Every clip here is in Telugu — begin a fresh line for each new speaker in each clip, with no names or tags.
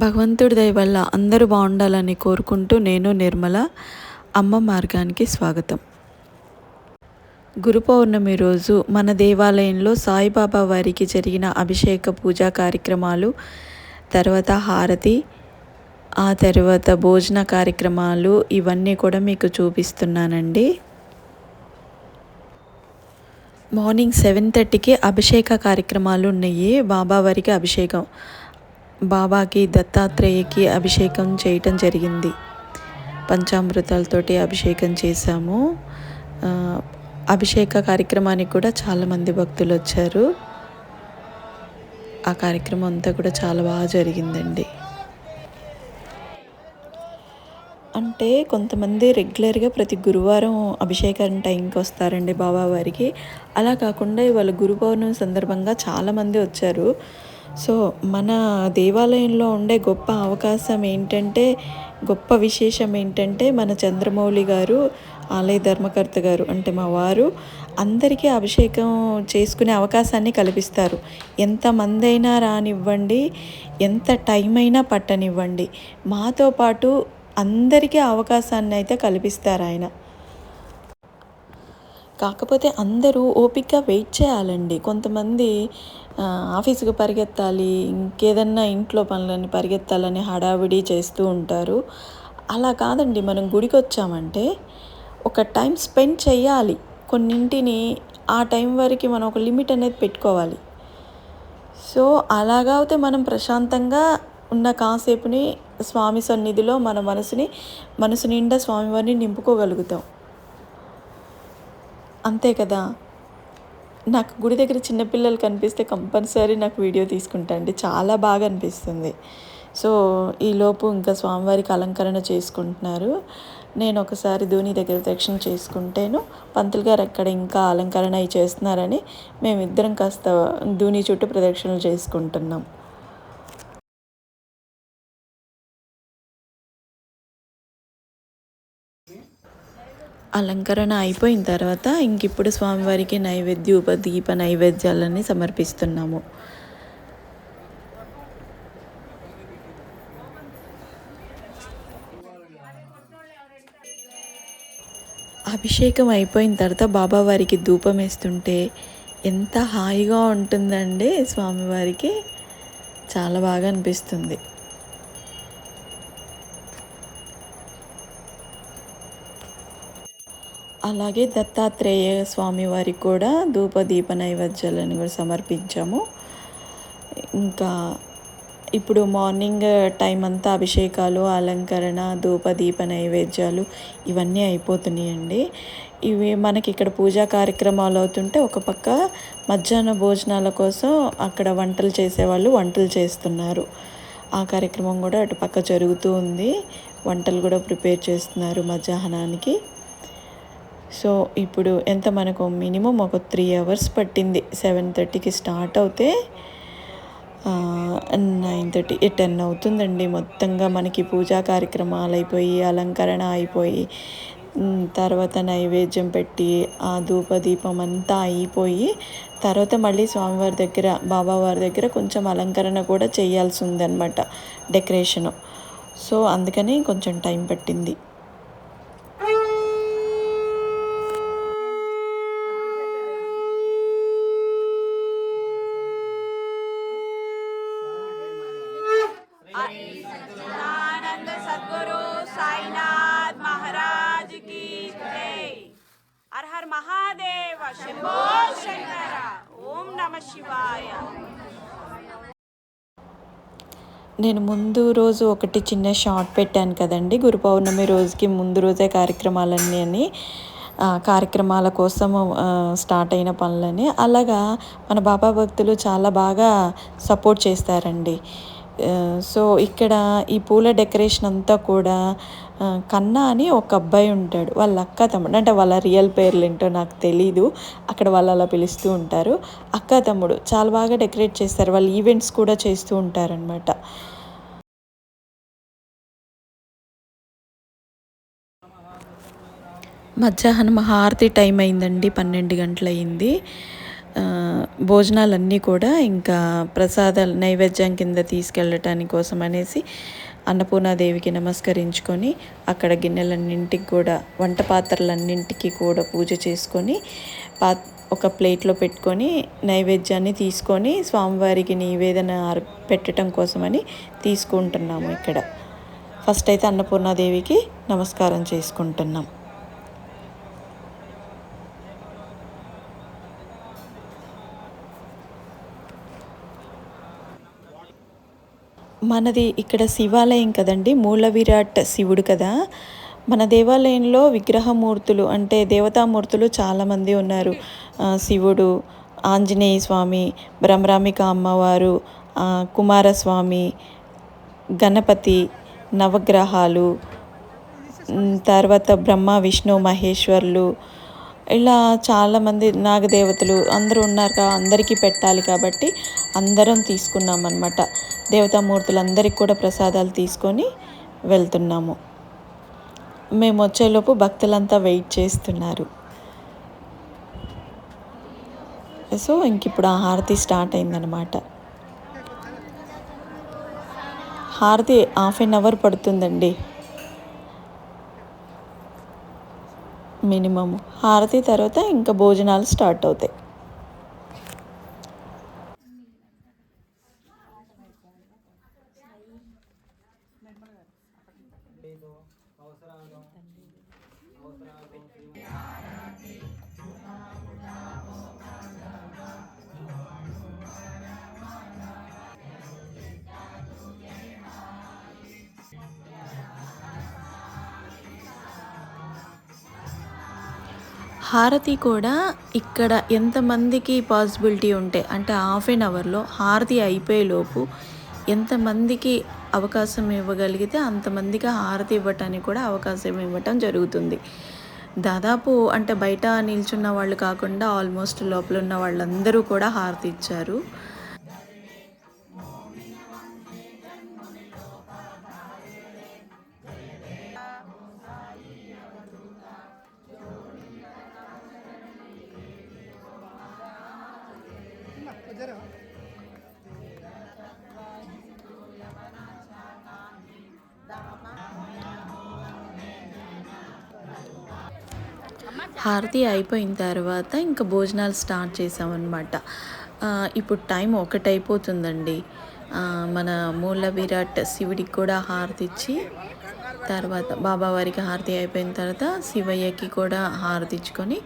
భగవంతుడి దయ వల్ల అందరూ బాగుండాలని కోరుకుంటూ నేను నిర్మల అమ్మ మార్గానికి స్వాగతం. గురు పౌర్ణమి రోజు మన దేవాలయంలో సాయిబాబా వారికి జరిగిన అభిషేక పూజా కార్యక్రమాలు తర్వాత హారతి ఆ తర్వాత భోజన కార్యక్రమాలు ఇవన్నీ కూడా మీకు చూపిస్తున్నానండి. మార్నింగ్ సెవెన్ థర్టీకి అభిషేక కార్యక్రమాలు ఉన్నాయి. బాబా వారికి అభిషేకం. బాబాకి దత్తాత్రేయకి అభిషేకం చేయటం జరిగింది. పంచామృతాలతోటి అభిషేకం చేశాము. అభిషేక కార్యక్రమానికి కూడా చాలామంది భక్తులు వచ్చారు. ఆ కార్యక్రమం అంతా కూడా చాలా బాగా జరిగిందండి. అంటే కొంతమంది రెగ్యులర్గా ప్రతి గురువారం అభిషేకం టైంకి వస్తారండి బాబా వారికి అలా కాకుండా ఇవాళ గురు పౌర్ణమి సందర్భంగా చాలామంది వచ్చారు. సో మన దేవాలయంలో ఉండే గొప్ప అవకాశం ఏంటంటే గొప్ప విశేషం ఏంటంటే మన చంద్రమౌళి గారు ఆలయ ధర్మకర్త గారు అంటే మా వారు అందరికీ అభిషేకం చేసుకునే అవకాశాన్ని కల్పిస్తారు. ఎంతమంది అయినా రానివ్వండి ఎంత టైం అయినా పట్టనివ్వండి. మాతో పాటు అందరికీ అవకాశాన్ని అయితే కల్పిస్తారు ఆయన. కాకపోతే అందరూ ఓపికగా వెయిట్ చేయాలండి. కొంతమంది ఆఫీసుకు పరిగెత్తాలి ఇంకేదన్నా ఇంట్లో పనులని పరిగెత్తాలని హడావిడి చేస్తూ ఉంటారు. అలా కాదండి మనం గుడికి వచ్చామంటే ఒక టైం స్పెండ్ చేయాలి కొన్నింటిని ఆ టైం వరకు మనం ఒక లిమిట్ అనేది పెట్టుకోవాలి. సో అలాగా అయితే మనం ప్రశాంతంగా ఉన్న కాసేపుని స్వామి సన్నిధిలో మన మనసుని మనసు నిండా స్వామివారిని నింపుకోగలుగుతాం. అంతే కదా. నాకు గుడి దగ్గర చిన్నపిల్లలు కనిపిస్తే కంపల్సరీ నాకు వీడియో తీసుకుంటా అండి. చాలా బాగా అనిపిస్తుంది. సో ఈలోపు ఇంకా స్వామివారికి అలంకరణ చేసుకుంటున్నారు. నేను ఒకసారి ధోని దగ్గర దర్శనం చేసుకుంటేను. పంతులు గారు అక్కడ ఇంకా అలంకరణ చేస్తున్నారని మేమిద్దరం కాస్త ధూని చుట్టూ ప్రదక్షిణలు చేసుకుంటున్నాం. అలంకరణ అయిపోయిన తర్వాత ఇంకిప్పుడు స్వామివారికి నైవేద్య ఉపదీప నైవేద్యాలన్నీ సమర్పిస్తున్నాము. అభిషేకం అయిపోయిన తర్వాత బాబావారికి ధూపం వేస్తుంటే ఎంత హాయిగా ఉంటుందండి స్వామివారికి. చాలా బాగా అనిపిస్తుంది. అలాగే దత్తాత్రేయ స్వామి వారికి కూడా ధూప దీప నైవేద్యాలను కూడా సమర్పించాము. ఇంకా ఇప్పుడు మార్నింగ్ టైం అంతా అభిషేకాలు అలంకరణ ధూప దీప నైవేద్యాలు ఇవన్నీ అయిపోతున్నాయండి. ఇవి మనకి ఇక్కడ పూజా కార్యక్రమాలు అవుతుంటే ఒక పక్క మధ్యాహ్న భోజనాల కోసం అక్కడ వంటలు చేసేవాళ్ళు వంటలు చేస్తున్నారు. ఆ కార్యక్రమం కూడా అటు పక్క జరుగుతూ ఉంది. వంటలు కూడా ప్రిపేర్ చేస్తున్నారు మధ్యాహ్నానికి. సో ఇప్పుడు ఎంత మనకు మినిమం ఒక త్రీ అవర్స్ పట్టింది. సెవెన్ థర్టీకి స్టార్ట్ అవుతే నైన్ థర్టీ టెన్ అవుతుందండి. మొత్తంగా మనకి పూజా కార్యక్రమాలు అయిపోయి అలంకరణ అయిపోయి తర్వాత నైవేద్యం పెట్టి ఆ ధూపదీపం అంతా అయిపోయి తర్వాత మళ్ళీ స్వామివారి దగ్గర బాబావారి దగ్గర కొంచెం అలంకరణ కూడా చేయాల్సి ఉందన్నమాట డెకరేషను. సో అందుకని కొంచెం టైం పట్టింది.
అర్హర్ మహాదేవ శంభో శంకర. ఓం నమ శివాయ.
నేను ముందు రోజు ఒకటి చిన్న షార్ట్ పెట్టాను కదండి. గురు పౌర్ణమి రోజుకి ముందు రోజే కార్యక్రమాలన్నీ అని కార్యక్రమాల కోసం స్టార్ట్ అయిన పనులని. అలాగా మన బాబా భక్తులు చాలా బాగా సపోర్ట్ చేస్తారండి. సో ఇక్కడ ఈ పూల డెకరేషన్ అంతా కూడా కన్నా అని ఒక అబ్బాయి ఉంటాడు. వాళ్ళ అక్క తమ్ముడు అంటే వాళ్ళ రియల్ పేర్లు ఏంటో నాకు తెలీదు. అక్కడ వాళ్ళు అలా పిలుస్తూ ఉంటారు. అక్క తమ్ముడు చాలా బాగా డెకరేట్ చేస్తారు. వాళ్ళు ఈవెంట్స్ కూడా చేస్తూ ఉంటారనమాట మధ్యాహ్నం హారతి టైం అయిందండి పన్నెండు గంటలయ్యింది. భోజనాలన్నీ కూడా ఇంకా ప్రసాదాలు నైవేద్యం కింద తీసుకెళ్ళటానికి కోసం అనేసి అన్నపూర్ణాదేవికి నమస్కరించుకొని అక్కడ గిన్నెలన్నింటికి కూడా వంట పాత్రలన్నింటికి కూడా పూజ చేసుకొని పా ఒక ప్లేట్లో పెట్టుకొని నైవేద్యాన్ని తీసుకొని స్వామివారికి నివేదన పెట్టడం కోసమని తీసుకుంటున్నాము ఇక్కడ. ఫస్ట్ అయితే అన్నపూర్ణాదేవికి నమస్కారం చేసుకుంటున్నాం. మనది ఇక్కడ శివాలయం కదండి మూల విరాట్ శివుడు కదా. మన దేవాలయంలో విగ్రహమూర్తులు అంటే దేవతామూర్తులు చాలామంది ఉన్నారు. శివుడు ఆంజనేయ స్వామి బ్రహ్మరామిక అమ్మవారు కుమారస్వామి గణపతి నవగ్రహాలు తర్వాత బ్రహ్మ విష్ణు మహేశ్వర్లు ఇలా చాలామంది నాగదేవతలు అందరూ ఉన్నారు కా అందరికీ పెట్టాలి కాబట్టి అందరం తీసుకున్నాం అనమాట దేవతామూర్తులందరికీ కూడా ప్రసాదాలు తీసుకొని వెళ్తున్నాము. మేము వచ్చేలోపు భక్తులంతా వెయిట్ చేస్తున్నారు. సో ఇంక ఇప్పుడు ఆ హారతి స్టార్ట్ అయిందనమాట హారతి హాఫ్ ఎన్ అవర్ పడుతుందండి. మినిమమ్ హారతి తర్వాత ఇంకా భోజనాలు స్టార్ట్ అవుతాయి. హారతి కూడా ఇక్కడ ఎంతమందికి పాసిబిలిటీ ఉంటే అంటే హాఫ్ ఎన్ అవర్లో హారతి అయిపోయేలోపు ఎంతమందికి అవకాశం ఇవ్వగలిగితే అంతమందికి హారతి ఇవ్వటానికి కూడా అవకాశం ఇవ్వటం జరుగుతుంది. దాదాపు అంటే బయట నిల్చున్న వాళ్ళు కాకుండా ఆల్మోస్ట్ లోపల ఉన్న వాళ్ళందరూ కూడా హారతి ఇచ్చారు. హారతి అయిపోయిన తర్వాత ఇంకా భోజనాలు స్టార్ట్ చేసామన్నమాట. ఇప్పుడు టైం ఒకటైపోతుందండి. మన మూల విరాట్ శివుడికి కూడా హారతి ఇచ్చి తర్వాత బాబావారికి హారతి అయిపోయిన తర్వాత శివయ్యకి కూడా హారతి ఇచ్చుకొని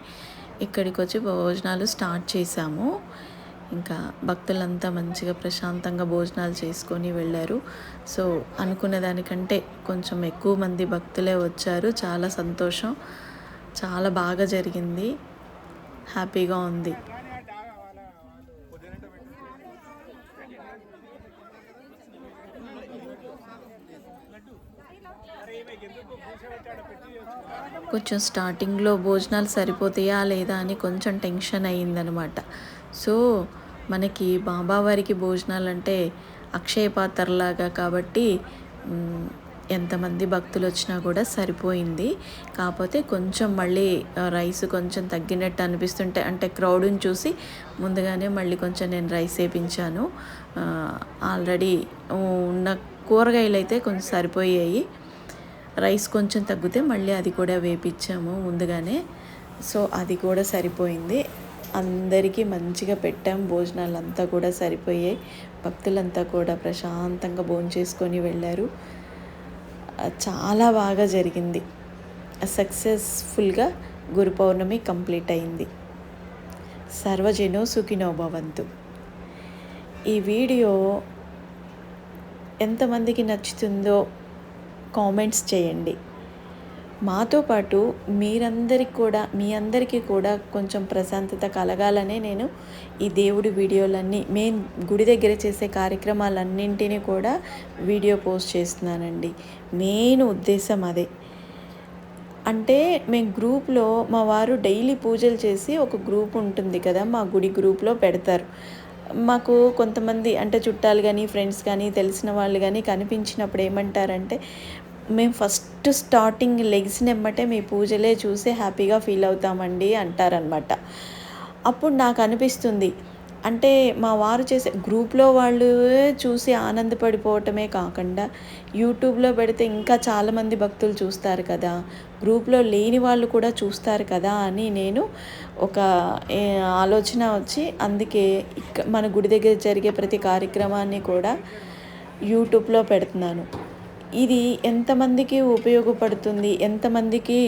ఇక్కడికి వచ్చి భోజనాలు స్టార్ట్ చేసాము. ఇంకా భక్తులంతా మంచిగా ప్రశాంతంగా భోజనాలు చేసుకొని వెళ్ళారు. సో అనుకున్న దానికంటే కొంచెం ఎక్కువ మంది భక్తులే వచ్చారు. చాలా సంతోషం. చాలా బాగా జరిగింది. హ్యాపీగా ఉంది. కొంచెం స్టార్టింగ్లో భోజనాలు సరిపోతాయా లేదా అని కొంచెం టెన్షన్ అయ్యిందనమాట సో మనకి బాబావారికి భోజనాలు అంటే అక్షయ పాత్రలాగా కాబట్టి ఎంతమంది భక్తులు వచ్చినా కూడా సరిపోయింది. కాకపోతే కొంచెం మళ్ళీ రైస్ కొంచెం తగ్గినట్టు అనిపిస్తుంటే అంటే క్రౌడ్ని చూసి ముందుగానే మళ్ళీ కొంచెం నేను రైస్ వేపించాను. ఆల్రెడీ ఉన్న కూరగాయలు అయితే కొంచెం సరిపోయాయి. రైస్ కొంచెం తగ్గితే మళ్ళీ అది కూడా వేపించాము ముందుగానే. సో అది కూడా సరిపోయింది. అందరికీ మంచిగా పెట్టాం. భోజనాలు అంతా కూడా సరిపోయాయి. భక్తులంతా కూడా ప్రశాంతంగా భోంచేసుకొని వెళ్ళారు. చాలా బాగా జరిగింది. సక్సెస్ఫుల్గా గురు పౌర్ణమి కంప్లీట్ అయింది. సర్వజనో సుఖినో భవంతు. ఈ వీడియో ఎంతమందికి నచ్చుతుందో కామెంట్స్ చేయండి. మాతో పాటు మీరందరికి కూడా మీ అందరికీ కూడా కొంచెం ప్రశాంతత కలగాలనే నేను ఈ దేవుడి వీడియోలన్నీ మెయిన్ గుడి దగ్గర చేసే కార్యక్రమాలన్నింటినీ కూడా వీడియో పోస్ట్ చేస్తున్నానండి. మెయిన్ ఉద్దేశం అదే. అంటే మేము గ్రూప్లో మా వారు డైలీ పూజలు చేసి ఒక గ్రూప్ ఉంటుంది కదా మా గుడి గ్రూప్లో పెడతారు. మాకు కొంతమంది అంటే చుట్టాలు కానీ ఫ్రెండ్స్ కానీ తెలిసిన వాళ్ళు కానీ కనిపించినప్పుడు ఏమంటారంటే మేము ఫస్ట్ స్టార్టింగ్ లెగ్స్ని నెమ్మటే మీ పూజలే చూసి హ్యాపీగా ఫీల్ అవుతామండి అంటారనమాట అప్పుడు నాకు అనిపిస్తుంది అంటే మా వారు చేసే గ్రూప్లో వాళ్ళు చూసి ఆనందపడిపోవటమే కాకుండా యూట్యూబ్లో పెడితే ఇంకా చాలామంది భక్తులు చూస్తారు కదా గ్రూప్లో లేని వాళ్ళు కూడా చూస్తారు కదా అని నేను ఒక ఆలోచన వచ్చి అందుకే ఇక మన గుడి దగ్గర జరిగే ప్రతి కార్యక్రమాన్ని కూడా యూట్యూబ్లో పెడుతున్నాను. ఇది ఎంతమందికి ఉపయోగపడుతుంది? ఎంతమందికి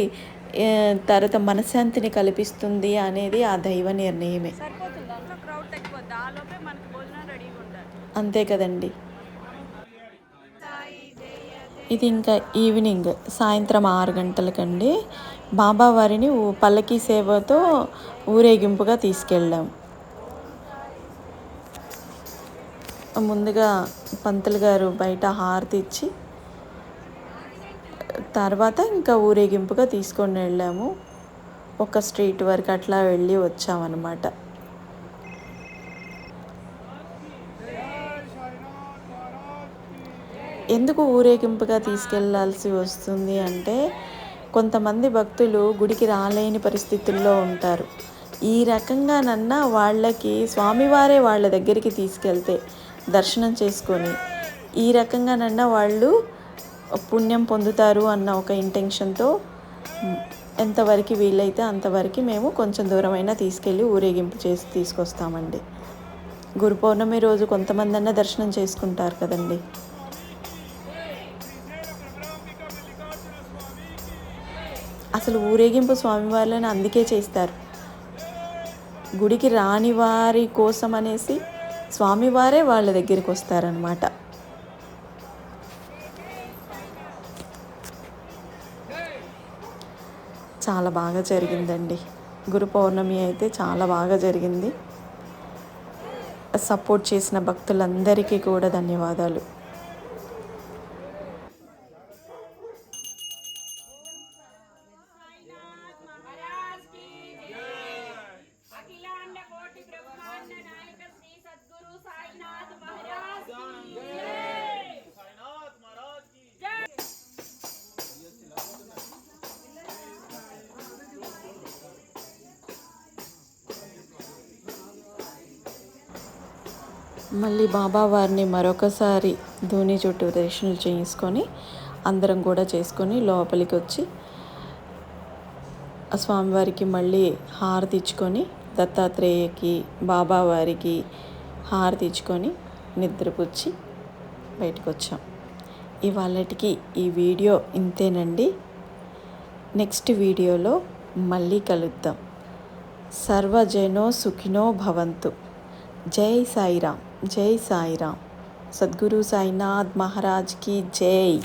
తర్వాత మనశ్శాంతిని కల్పిస్తుంది అనేది ఆ దైవ నిర్ణయమే. అంతే కదండి. ఇది ఇంకా ఈవినింగ్ సాయంత్రం ఆరు గంటలకండి. బాబావారిని పల్లకి పల్లకీ సేవతో ఊరేగింపుగా తీసుకెళ్ళాం. ముందుగా పంతులు గారు బయట హారతి ఇచ్చి తర్వాత ఇంకా ఊరేగింపుగా తీసుకొని వెళ్ళాము. ఒక స్ట్రీట్ వరకు అట్లా వెళ్ళి వచ్చామన్నమాట. ఎందుకు ఊరేగింపుగా తీసుకెళ్ళాల్సి వస్తుంది అంటే కొంతమంది భక్తులు గుడికి రాలేని పరిస్థితుల్లో ఉంటారు. ఈ రకంగానన్నా వాళ్ళకి స్వామివారే వాళ్ళ దగ్గరికి తీసుకెళ్తే దర్శనం చేసుకొని ఈ రకంగానన్నా వాళ్ళు పుణ్యం పొందుతారు అన్న ఒక ఇంటెన్షన్తో ఎంతవరకు వీలైతే అంతవరకు మేము కొంచెం దూరమైనా తీసుకెళ్ళి ఊరేగింపు చేసి తీసుకొస్తామండి. గురు పౌర్ణమి రోజు కొంతమంది అన్న దర్శనం చేసుకుంటారు కదండి. అసలు ఊరేగింపు స్వామివార్లను అందుకే చేస్తారు. గుడికి రాని వారి కోసం అనేసి స్వామివారే వాళ్ళ దగ్గరికి వస్తారనమాట చాలా బాగా జరిగిందండి. గురు పౌర్ణమి అయితే చాలా బాగా జరిగింది. సపోర్ట్ చేసిన భక్తులందరికీ కూడా ధన్యవాదాలు. మళ్ళీ బాబా వారిని మరొకసారి ధోని చుట్టూ దర్శనం చేసుకొని అందరం కూడా చేసుకొని లోపలికి వచ్చి ఆ స్వామివారికి మళ్ళీ హారతి ఇచ్చుకొని దత్తాత్రేయకి బాబావారికి హారతి ఇచ్చుకొని నిద్రపుచ్చి బయటకు వచ్చాం. ఇవాళటికి ఈ వీడియో ఇంతేనండి. నెక్స్ట్ వీడియోలో మళ్ళీ కలుద్దాం. సర్వజనో సుఖినో భవంతు. జై సాయిరామ్. జై సాయిరామ్. సద్గురు సాయినాథ్ మహారాజ్కి జై.